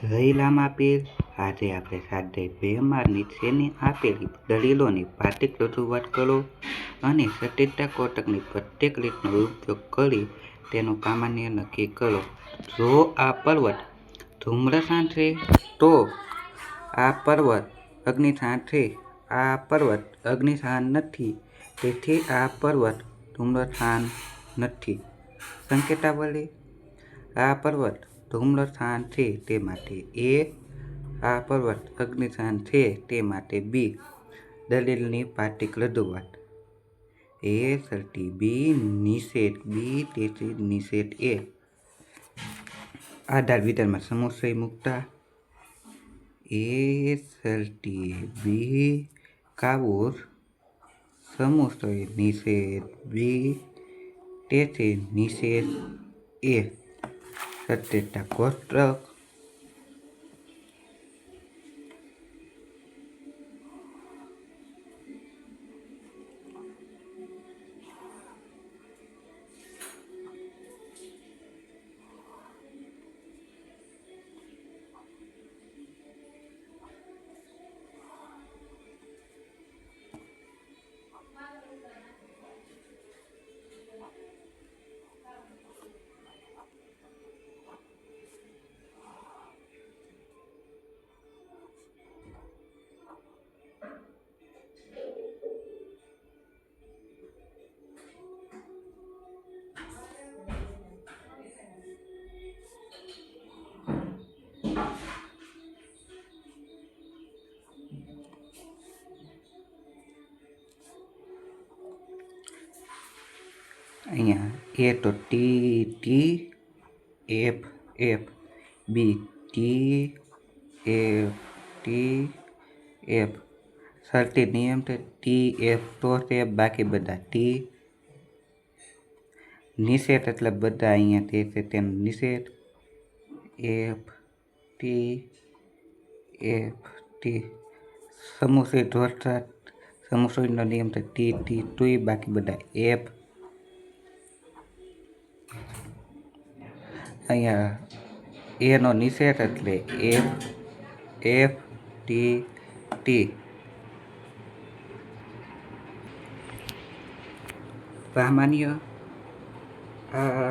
રહેલામાં આપેલ. આજે આપણે સ્વાધ્યાય બેમાં નીચેની આપેલી દલીલોની પાઠિક રજૂઆત કરો અને સટીકતા કોટકની પ્રત્યેક રીતનો ઉપયોગ કરી તેનું સામાન્ય નક્કી કરો. જો આ પર્વત ધૂમ્રસાન છે તો આ પર્વત અગ્નિશાન છે આ પર્વત અગ્નિશાન નથી, તેથી આ પર્વત ધૂમ્રસાન નથી. સંકેતાવલી, આ પર્વત ધૂમ્રસાન છે તે માટે એ, આ પર્વત અગ્નિશાન છે તે માટે બી, દલીલની પાટિક રજૂઆત. એ સર્ટી બી, નિષેધ બી તેથી નિષેધ એ. આધાર વિધાનમાં સમુચય મુકતા. એ સર્ટી બી, કાવુર. સમુચય નિષેધ બી, તેથી નિષેધ એ. સત્યતા કોષ્ટક અહીંયા એ તો T T F F B T F T F સરતી નિયમ છે ટી એફ તો છે બાકી બધા ટી નિષેધ એટલે બધા અહીંયા તે છે તેનો નિષેધ એફ ટી એફ ટી સમુચય ધોરતા સમુચયનો નિયમ છે ટી ટી ટુય બાકી બધા એફ અહીંયા એનો નિષેધ એટલે એફ એફ ટી ટી સામાન્ય આ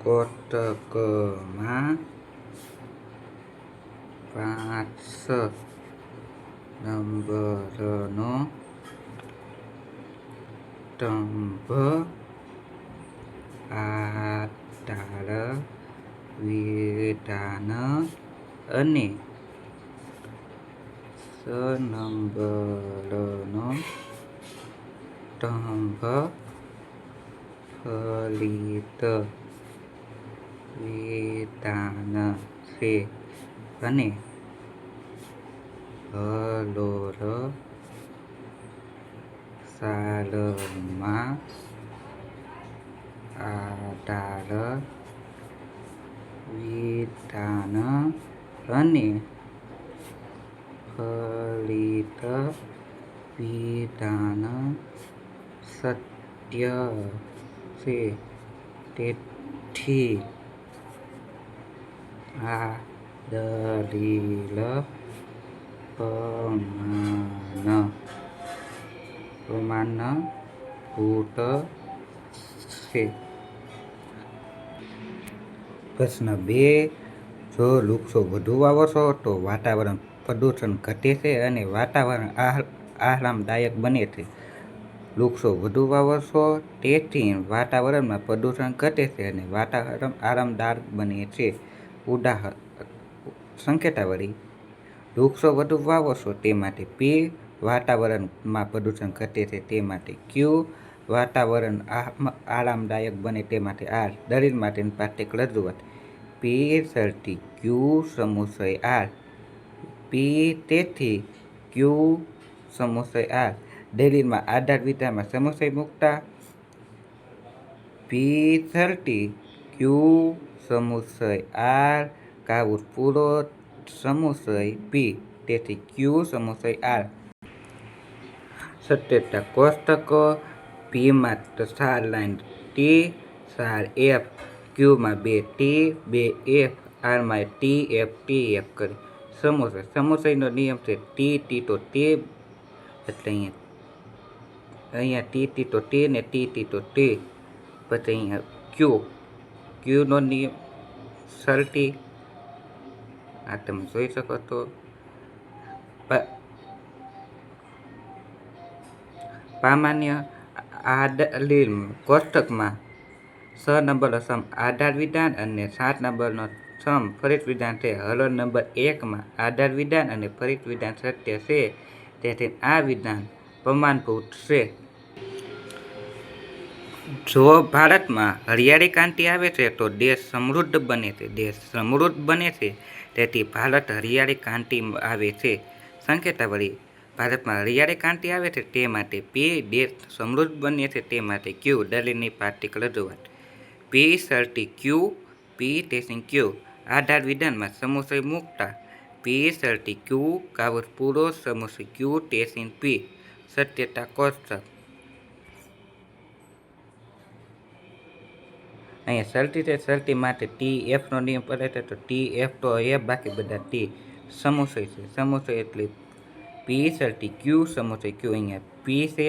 કોષ્ટકમાં પાંચ નંબરનો સ્તંભ આધાર વિધાન અને સ નંબરનો સ્તંભ ફલિત વેતાન છે અને હલોર સાલમાં આધાર વિધાન અને ફલિત વિધાન સત્ય છે. તેથી આ દલીલ પ્રમાણ પ્રમાણભૂત છે. પ્રશ્ન બે, જો વૃક્ષો વધુ વાવશો તો વાતાવરણ પ્રદૂષણ ઘટે છે અને વાતાવરણ આરામદાયક બને છે. વૃક્ષો વધુ વાવશો તેથી વાતાવરણમાં પ્રદૂષણ ઘટે છે અને વાતાવરણ આરામદાયક બને છે. ઉદાહરણ સંકેતાવળી. વૃક્ષો વધુ વાવશો તે માટે પી વાતાવરણમાં પ્રદૂષણ ઘટે છે તે માટે ક્યુ વાતાવરણ આરામદાયક બને તે માટે આર દરેક માટેની પાઠ્યક રજૂઆત. પી સરથી ક્યુ સમુસય આર પી તેથી ક્યુ સમુસય આર દલીલમાં આધાર વિધામાં સમુસય મૂકતા. પી થર્ટી ક્યુ સમુસય આર કાવુર પૂરો સમુસય પી તેથી ક્યુ સમુસય આર સત્યતા કોષ્ટકો પીમાં સાર લાઇન ટી સાર એફ ક્યુમાં બે ટી બે એફ આરમાં ટી એફ ટી એફ કરી. સમોસા. સમોસાનો નિયમ છે ટી ટી તો તે એટલે અહીંયા અહીંયા ટી ટી તો તે ને ટી ટી તો તે પછી અહીંયા ક્યુ ક્યુનો નિયમ સલ્ટી આ તમે જોઈ શકો છો પામાન્ય આ દલીલ કોષ્ટકમાં છ નંબરનો સમ આધાર વિધાન અને સાત નંબરનો સમ ફરિત વિધાન છે. હરોળ નંબર એકમાં આધાર વિધાન અને ફરિત વિધાન સત્ય છે. તેથી આ વિધાન પ્રમાણભૂત છે. જો ભારતમાં હરિયાળી ક્રાંતિ આવે છે, તો દેશ સમૃદ્ધ બને છે. દેશ સમૃદ્ધ બને છે. તેથી ભારત હરિયાળી ક્રાંતિ આવે છે. સંકેતાવળી, ભારતમાં હરિયાળી ક્રાંતિ આવે છે, તે માટે પી દેશ સમૃદ્ધ બને છે. તે માટે ક્યુ દલીલની પાર્ટિકલ રજૂઆત. પી સર્ટી ક્યુ પી ટેસિંગ ક્યુ આધાર વિધાનમાં સમોસય મુકતા. પી સર્ટી ક્યુ કાવર પૂરો સમોસય ક્યુ ટેસિંગ પી સત્યતા કોષ્ટક. અહીંયા સરટી છે સરટી માટે ટી એફનો નિયમ પડે છે તો ટી એફ તો એફ બાકી બધા ટી સમોસય છે. સમોસય એટલે પી સર્ટી ક્યુ સમોસય ક્યુ અહીંયા પી છે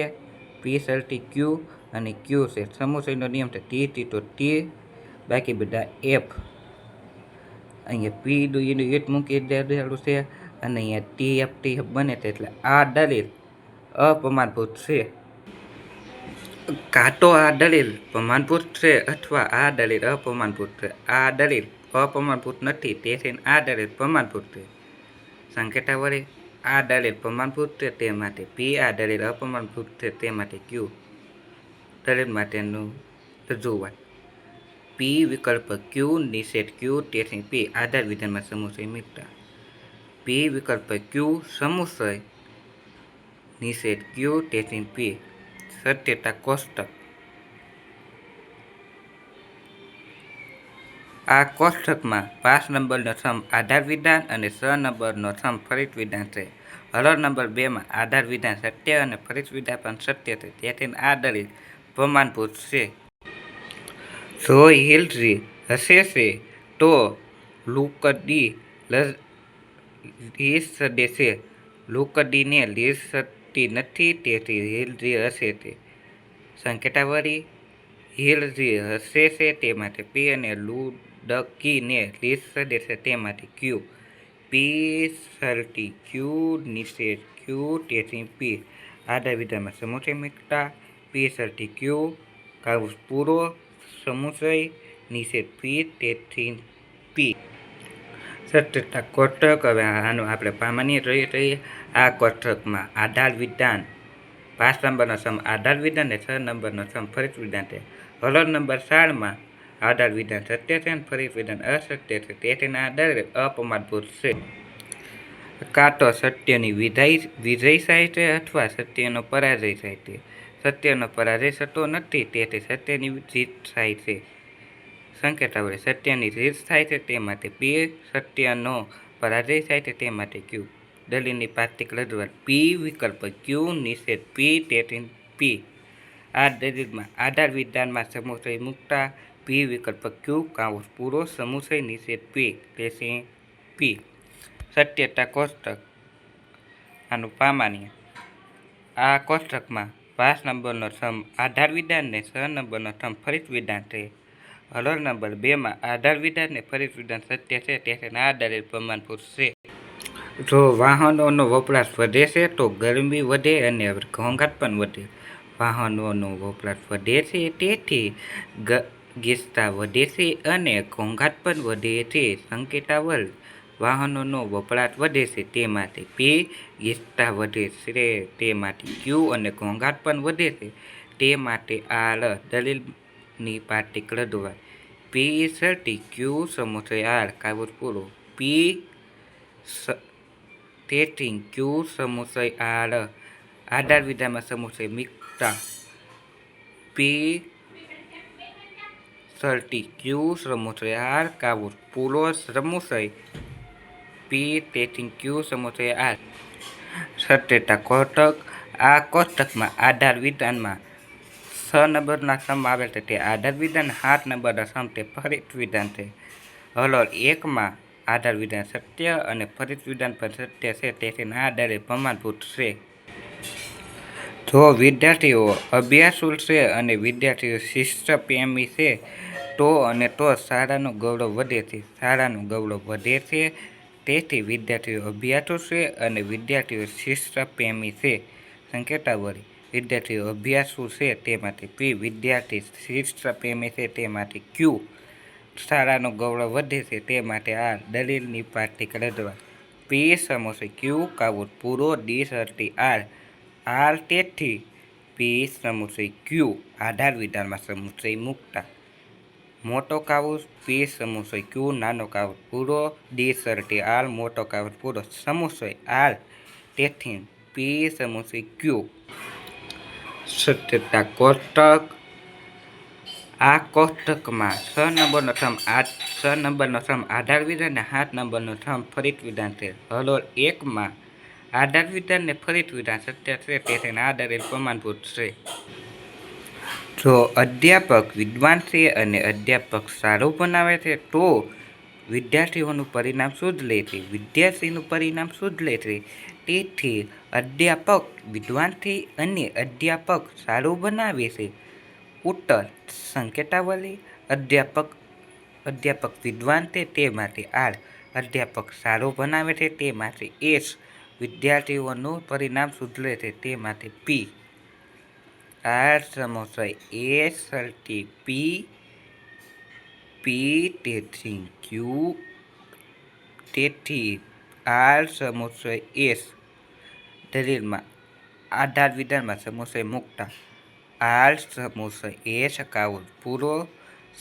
પી સર્ટી ક્યુ અને ક્યુ છે? સમુસયનો નિયમ છે ટી ટી તો ટી. બાકી બધા એફ. અહીંયા પી નું એનું એટ મૂકી દેલું છે. અને અહીંયા ટી, એફ ટી એફ બને છે એટલે આ દલીલ અપમાનભૂત છે. કાં તો આ દલીલ પ્રમાણભૂત છે અથવા આ દલીલ અપમાનભૂત છે? આ દલીલ અપ્રમાણભૂત નથી. તેથી આ દલીલ પ્રમાણભૂત છે. સંકેતાવળી, આ દલીલ પ્રમાણભૂત છે તે માટે પી, આ દલીલ અપ્રમાણભૂત છે તે માટે ક્યુ. દલીલ માટેનું રજૂઆત પી વિકલ્પ ક્યુ નિષેધ ક્યુ તેથી પી આધાર વિધાનમાં સમુચય મિત્તા. પી વિકલ્પ ક્યુ સમુચય નિષેધ ક્યુ તેથી પી સત્યતા કોષ્ટક. આ કોષ્ટકમાં પાંચ નંબરનો સમ આધાર વિધાન અને છ નંબરનો સમ ફરિત વિધાન છે. હરોળ નંબર બેમાં આધાર વિધાન સત્ય અને ફરિત વિધાન પણ સત્ય છે. તેથી આ દલીલ પ્રમાણભૂત છે. જો હિલરી હશે છે, તો લુકડી લીસ સદે છે. લુકડીને લીસ સદતી નથી, તેથી હિલરી હશે તે. સંકેતાવળી હિલરી હસે છે તે માટે પી અને લુડકીને લીસ સદે છે તે માટે ક્યુ. પી સલ્ટી ક્યુ નિષેધ ક્યુ, તેથી પી. આધાર વિધામાં સમૂહ મિત્રતા પી સલ્ટી ક્યુ કાઉસ પૂરો સમુચય નિષેધ પી તેથી પી સત્યતા કોષ્ટક હવે આનું આપણે સામાન્ય જોઈએ રહીએ. આ કોષ્ટકમાં આધાર વિધાન. પાંચ નંબરનો સમ, આધાર વિધાન ને છ નંબરનો સમ ફરિત વિધાન છે હલર નંબર સાડમાં આધાર વિધાન સત્ય છે અને ફરિત વિધાન અસત્ય છે. તેના આધારે અપમાનભૂત છે. કાં તો સત્યની વિધાય વિજય છે અથવા સત્યનો પરાજય છે. સત્યનો પરાજય થતો નથી તેથી સત્યની જીત થાય છે. સંકેત આવડે, સત્યની રીત થાય છે તે માટે પી સત્યનો પરાજય થાય છે તે માટે ક્યુ દલીલની પાર્થિક રજૂઆત પી વિકલ્પ ક્યુ નિષેધ પી તેથી પી આ દલીલમાં આધાર વિધાનમાં સમુચય મુકતા પી વિકલ્પ ક્યુ કાઉસ પૂરો સમુચય નિષેધ પી તેથી પી સત્યતા કોષ્ટક. આનું પામાન્ય આ કોષ્ટકમાં પાંચ નંબરનો સમ આધાર વિધાન ને છ નંબરનો સમ ફરિત વિધાન છે. હરોળ નંબર બેમાં આધાર વિધાન ને ફલિત વિધાન સત્ય છે, તેથી આ દલીલ પ્રમાણભૂત છે. જો વાહનોનો વપરાશ વધે છે, તો ગરમી વધે અને ઘોંઘાટ પણ વધે. વાહનોનો વપરાશ વધે છે, તેથી ગ ગીચતા વધે છે અને ઘોંઘાટ પણ વધે છે. સંકેતાવલ વાહનોનો વપરાશ વધે છે તે માટે પી ગીચતા વધે છે તે માટે ક્યુ અને ઘોંઘાટ પણ વધે છે. તે માટે આ ર દલીલની પાર્ટી દ્વારા પી સર્ટી, ક્યુ સમુચય, આર કાવ્ય પૂરો પી તેથી ક્યુ સમુચય, આર આધાર વિધામાં સમુચય મિકતા. પી સર્ટી, ક્યુ સમુચય, આર કાવ્ય પૂરો સમુચય. પી તેથી ક્યુ સમોસે આર. સત્યતા કોષ્ટક. આ કોષ્ટકમાં આધાર વિધાનમાં છ નંબરના સમ આવેલ છે. તે આધાર વિધાન સાત નંબરના સમ, તે ફરિત વિધાન છે. હલોળ એકમાં આધાર વિધાન સત્ય અને ફરિત વિધાન પણ સત્ય છે. તેથી આ આધારે પ્રમાણભૂત છે. જો વિદ્યાર્થીઓ અભ્યાસુલ છે અને વિદ્યાર્થીઓ શિષ્ટ પ્રેમી છે, તો અને તો શાળાનું ગૌરવ વધે છે. શાળાનું ગૌરવ વધે છે. તેથી વિદ્યાર્થીઓ અભ્યાસુ છે અને વિદ્યાર્થીઓ શિસ્ત પ્રેમી છે. સંકેતાવળી. વિદ્યાર્થીઓ અભ્યાસુ છે તેમાંથી પી. વિદ્યાર્થી શિસ્ત પ્રેમી છે તેમાંથી ક્યુ. શાળાનું ગૌરવ વધે છે તે માટે આ દલીલની પાર્ટી રજવા પી. સમોસે ક્યુ કાવું પૂરો ડી સરટી આર. આર તેથી પી. સમુચય ક્યુ. આધાર વિધાનમાં સમુચય મુકતા. મોટો કાવું પી સમુચય ક્યુ નાનો કાવું પૂરો, ડી સરટી આર મોટો કાવું પૂરો સમુચય આર તેથી પી સમુચય ક્યુ. સત્યતા કોષ્ટક. આ કોષ્ટકમાં છ નંબરનો થમ આ, છ નંબરનો થમ આધાર વિધાન અને સાત નંબરનો થમ ફરીત વિધાન છે. હલોલ એકમાં આધાર વિધાન ને ફલિત વિધાન સત્ય છે, તેથી આધારે પ્રમાણભૂત છે. જો અધ્યાપક વિદ્વાન છે અને અધ્યાપક સારું બનાવે છે, તો વિદ્યાર્થીઓનું પરિણામ શુદ્ધ લે છે, વિદ્યાર્થીનું પરિણામ શુદ્ધ લે છે. તેથી અધ્યાપક વિદ્વાનથી અને અધ્યાપક સારું બનાવે છે. ઉત્તર સંકેતાવલી, અધ્યાપક અધ્યાપક વિદ્વાન છે તે માટે આર. અધ્યાપક સારો બનાવે છે તે માટે એસ. વિદ્યાર્થીઓનું પરિણામ સુધરે છે તે માટે પી. આર સમોસા એ સર્ટી પી પી તેથી ક્યુ, તેથી આર સમોસા એસ. દલીલમાં, આધાર વિધાનમાં સમોસા મુકતા. આર સમોસા એસ કાઉટ પૂરો.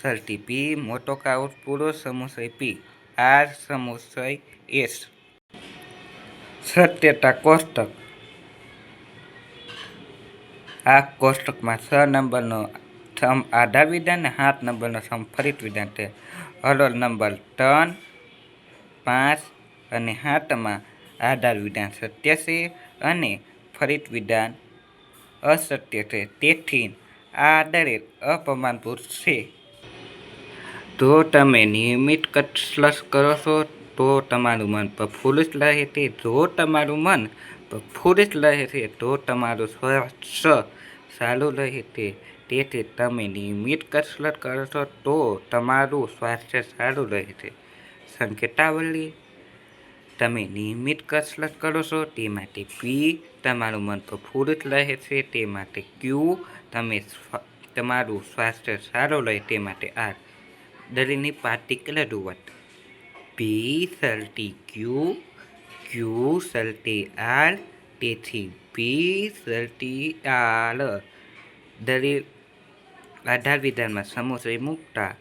સર્ટી પી મોટો કાઉટ પૂરો. સમોસા પી, આર સમોસા એસ. સત્યતા કોષ્ટક. આ કોષ્ટકમાં છ નંબરનો સમ આધાર વિધાન અને સાત નંબરનો ફલિત વિધાન છે. હરોળ નંબર ત્રણ, પાંચ અને સાતમાં આધાર વિધાન સત્ય છે અને ફરિત વિધાન અસત્ય છે. તેથી આ દરેક અપમાનભૂત છે. જો તમે નિયમિત કસરત કરો છો, તો તમારું મન પ્રફુલ્લિત રહે છે. જો તમારું મન પ્રફુલ્લિત રહે છે તો તમારું સ્વાસ્થ્ય સારું રહે છે તેથી તમે નિયમિત કસરત કરો છો તો તમારું સ્વાસ્થ્ય સારું રહે છે. સંકેતાવલી, તમે નિયમિત કસરત કરો છો તે માટે પી તમારું મન પ્રફુલ્લિત રહે છે. તે માટે ક્યુ તમે તમારું સ્વાસ્થ્ય સારું રહે તે માટે આર દરેની પાર્ટિક્યુલર રૂવટ પી સલ્ટી ક્યુ ક્યુ સલટી આર તેથી પી સલટી આર દલીલ આધાર વિધાનમાં સમુચય મૂકતા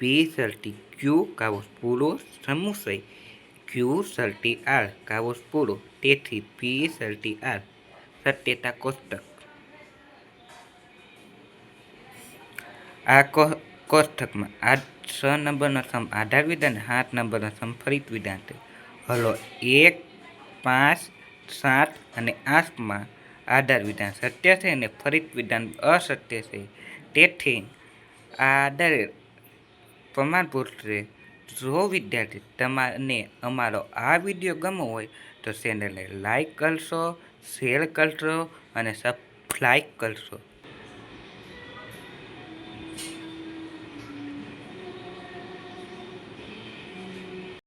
પી સલટી ક્યુ કાવસ પૂરો સમુચય ક્યુ સલટી આર કાવસ પૂરો તેથી પી સલટી આર સત્યતા કોષ્ટક આ કોષ્ટકમાં આ છ નંબરનો સમ આધાર વિધાન સાત નંબરનો સમ ફરિત વિધાન છે હલો એક પાંચ, સાત અને આઠમાં આધાર વિધાન સત્ય છે અને ફરિત વિધાન અસત્ય છે. તેથી આ દરેક પ્રમાણભૂત છે જો વિદ્યાર્થી તમને અમારો આ વીડિયો ગમો હોય તો ચેનલને લાઈક કરશો, શેર કરશો અને સબસ્ક્રાઈબ કરશો.